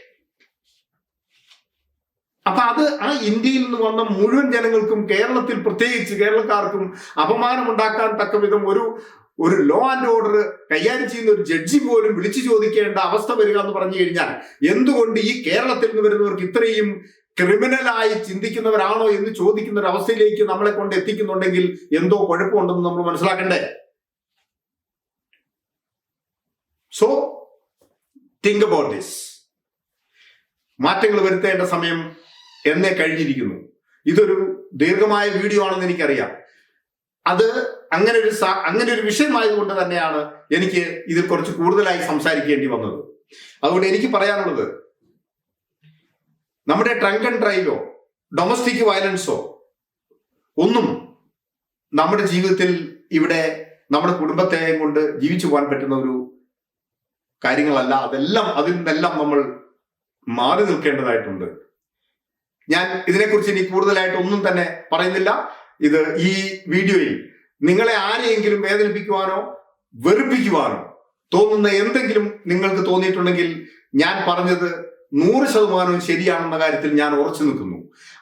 അപ്പൊ അത് ആ ഇന്ത്യയിൽ നിന്ന് വന്ന മുഴുവൻ ജനങ്ങൾക്കും കേരളത്തിൽ പ്രത്യേകിച്ച് കേരളക്കാർക്കും അപമാനമുണ്ടാക്കാൻ തക്ക വിധം ഒരു ഒരു ലോ ആൻഡ് ഓർഡർ കൈകാര്യം ചെയ്യുന്ന ഒരു ജഡ്ജി പോലും വിളിച്ചു ചോദിക്കേണ്ട അവസ്ഥ വരിക എന്ന് പറഞ്ഞു കഴിഞ്ഞാൽ എന്തുകൊണ്ട് ഈ കേരളത്തിൽ നിന്ന് വരുന്നവർക്ക് ഇത്രയും ക്രിമിനലായി ചിന്തിക്കുന്നവരാണോ എന്ന് ചോദിക്കുന്ന ഒരു അവസ്ഥയിലേക്ക് നമ്മളെ കൊണ്ട് എത്തിക്കുന്നുണ്ടെങ്കിൽ എന്തോ കുഴപ്പമുണ്ടെന്ന് നമ്മൾ മനസ്സിലാക്കണ്ടേ? സോ തിങ്ക് അബൌട്ട് ദിസ് മാറ്റങ്ങൾ വരുത്തേണ്ട സമയം എന്നെ കഴിഞ്ഞിരിക്കുന്നു. ഇതൊരു ദീർഘമായ വീഡിയോ ആണെന്ന് എനിക്കറിയാം. അത് അങ്ങനെ ഒരു അങ്ങനെ ഒരു വിഷയമായതുകൊണ്ട് തന്നെയാണ് എനിക്ക് ഇതിൽ കുറച്ച് കൂടുതലായി സംസാരിക്കേണ്ടി വന്നത്. അതുകൊണ്ട് എനിക്ക് പറയാനുള്ളത് നമ്മുടെ ട്രങ്ക് ആൻഡ് ഡ്രൈവോ ഡൊമസ്റ്റിക് വയലൻസോ ഒന്നും നമ്മുടെ ജീവിതത്തിൽ ഇവിടെ നമ്മുടെ കുടുംബത്തെയും കൊണ്ട് ജീവിച്ചു പോകാൻ പറ്റുന്ന ഒരു കാര്യങ്ങളല്ല. അതെല്ലാം അതിൽ നിന്നെല്ലാം നമ്മൾ മാറി നിൽക്കേണ്ടതായിട്ടുണ്ട്. ഞാൻ ഇതിനെക്കുറിച്ച് ഇനി കൂടുതലായിട്ട് ഒന്നും തന്നെ പറയുന്നില്ല. ഇത് ഈ വീഡിയോയിൽ നിങ്ങളെ ആരെയെങ്കിലും വേദനിപ്പിക്കുവാനോ വെറുപ്പിക്കുവാനോ തോന്നുന്ന എന്തെങ്കിലും നിങ്ങൾക്ക് തോന്നിയിട്ടുണ്ടെങ്കിൽ ഞാൻ പറഞ്ഞത് നൂറ് ശതമാനവും ശരിയാണെന്ന കാര്യത്തിൽ ഞാൻ ഉറച്ചു നിൽക്കുന്നു.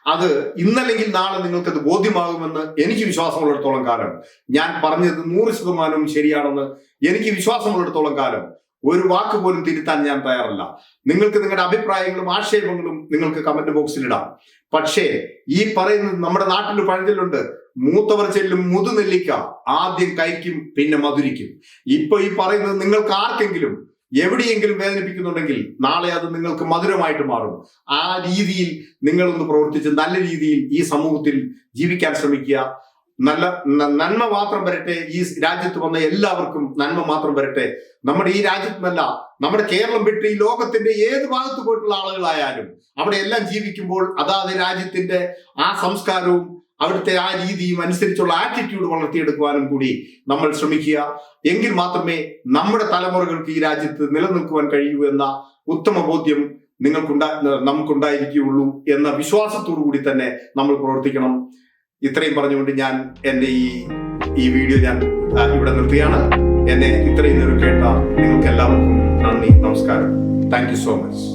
അത് ഇന്നല്ലെങ്കിൽ നാളെ നിങ്ങൾക്കത് ബോധ്യമാകുമെന്ന് എനിക്ക് വിശ്വാസമുള്ളിടത്തോളം കാലം. ഞാൻ പറഞ്ഞത് നൂറ് ശതമാനവും ശരിയാണെന്ന് എനിക്ക് വിശ്വാസമുള്ളിടത്തോളം കാലം. ഒരു വാക്ക് പോലും തിരുത്താൻ ഞാൻ തയ്യാറല്ല. നിങ്ങൾക്ക് നിങ്ങളുടെ അഭിപ്രായങ്ങളും ആക്ഷേപങ്ങളും നിങ്ങൾക്ക് കമന്റ് ബോക്സിൽ ഇടാം. പക്ഷേ ഈ പറയുന്നത് നമ്മുടെ നാട്ടിൽ പഴഞ്ചൊല്ലുണ്ട്. മൂത്തവർ ചെല്ലും മുതുനെല്ലിക്ക ആദ്യം കൈക്കും പിന്നെ മധുരിക്കും. ഇപ്പൊ ഈ പറയുന്നത് നിങ്ങൾക്ക് ആർക്കെങ്കിലും എവിടെയെങ്കിലും വേദനിപ്പിക്കുന്നുണ്ടെങ്കിൽ നാളെ അത് നിങ്ങൾക്ക് മധുരമായിട്ട് മാറും. ആ രീതിയിൽ നിങ്ങളൊന്ന് പ്രവർത്തിച്ച് നല്ല രീതിയിൽ ഈ സമൂഹത്തിൽ ജീവിക്കാൻ ശ്രമിക്കുക. നല്ല നന്മ മാത്രം വരട്ടെ. ഈ രാജ്യത്ത് വന്ന എല്ലാവർക്കും നന്മ മാത്രം വരട്ടെ. നമ്മുടെ ഈ രാജ്യത്തുമല്ല നമ്മുടെ കേരളം വിട്ട് ഈ ലോകത്തിന്റെ ഏത് ഭാഗത്ത് പോയിട്ടുള്ള ആളുകളായാലും അവിടെ എല്ലാം ജീവിക്കുമ്പോൾ അതാത് രാജ്യത്തിന്റെ ആ സംസ്കാരവും അവിടുത്തെ ആ രീതിയും അനുസരിച്ചുള്ള ആറ്റിറ്റ്യൂഡ് വളർത്തിയെടുക്കുവാനും കൂടി നമ്മൾ ശ്രമിക്കുക. എങ്കിൽ മാത്രമേ നമ്മുടെ തലമുറകൾക്ക് ഈ രാജ്യത്ത് നിലനിൽക്കുവാൻ കഴിയൂ എന്ന ഉത്തമ ബോധ്യം നിങ്ങൾക്കുണ്ടാ നമുക്കുണ്ടായിരിക്കുകയുള്ളൂ എന്ന വിശ്വാസത്തോടു കൂടി തന്നെ നമ്മൾ പ്രവർത്തിക്കണം. ഇത്രയും പറഞ്ഞുകൊണ്ട് ഞാൻ എന്റെ ഈ ഈ വീഡിയോ ഞാൻ ഇവിടെ നിർത്തിയാണ് എന്നെ ഇത്രയും നേരം കേട്ട നിങ്ങൾക്ക് എല്ലാവർക്കും നന്ദി നമസ്കാരം. Thank you so much